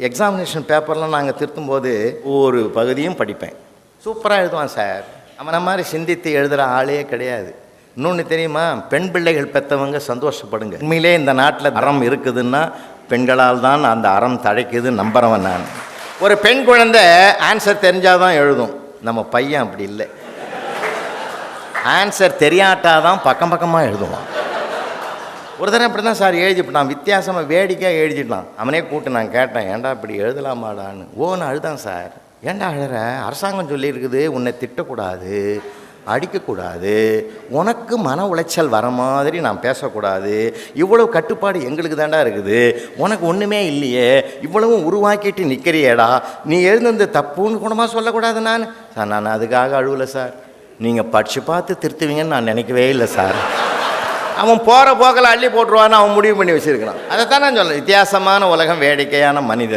Examination பேப்பர்லாம் நாங்கள் திருத்தும் போது ஒவ்வொரு பகுதியும் படிப்பேன். சூப்பராக எழுதுவான் சார். அவனை மாதிரி சிந்தித்து எழுதுகிற ஆளே கிடையாது. இன்னொன்று தெரியுமா? பெண் பிள்ளைகள் பெற்றவங்க சந்தோஷப்படுங்க. உண்மையிலே இந்த நாட்டில் அறம் இருக்குதுன்னா பெண்களால் தான் அந்த அறம் தழைக்குது நம்புறவன் நான். ஒரு பெண் குழந்தை ஆன்சர் தெரிஞ்சாதான் எழுதும். நம்ம பையன் அப்படி இல்லை. ஆன்சர் தெரியாட்டாதான் பக்கம் பக்கமாக எழுதுவான். ஒரு தடவை இப்படி தான் சார் எழுதிவிட்டான் வித்தியாசமாக வேடிக்கையாக எழுதிட்டான் அவனே கூப்பிட்டு நான் கேட்டேன் ஏன்டா இப்படி எழுதலாமாடான்னு? ஓன்னு அழுதான் சார். ஏன்டா அழுற? அரசாங்கம் சொல்லியிருக்குது உன்னை திட்டக்கூடாது அடிக்கக்கூடாது உனக்கு மன உளைச்சல் வர மாதிரி நான் பேசக்கூடாது இவ்வளவு கட்டுப்பாடு எங்களுக்கு தாண்டா இருக்குது உனக்கு ஒன்றுமே இல்லையே இவ்வளவும் உருவாக்கிட்டு நிற்கிறியேடா நீ எழுந்தது தப்புன்னு கூடமாக சொல்லக்கூடாது நான்? சார் நான் அதுக்காக அழுவலை சார். நீங்கள் படித்து பார்த்து திருத்துவீங்கன்னு நான் நினைக்கவே இல்லை சார். அவன் போகிற போக்கில் அள்ளி போட்டுருவான்னு அவன் முடிவு பண்ணி வச்சுருக்கான் அதைத்தான் நான் சொல்ல வித்தியாசமான உலகம் வேடிக்கையான மனிதர்.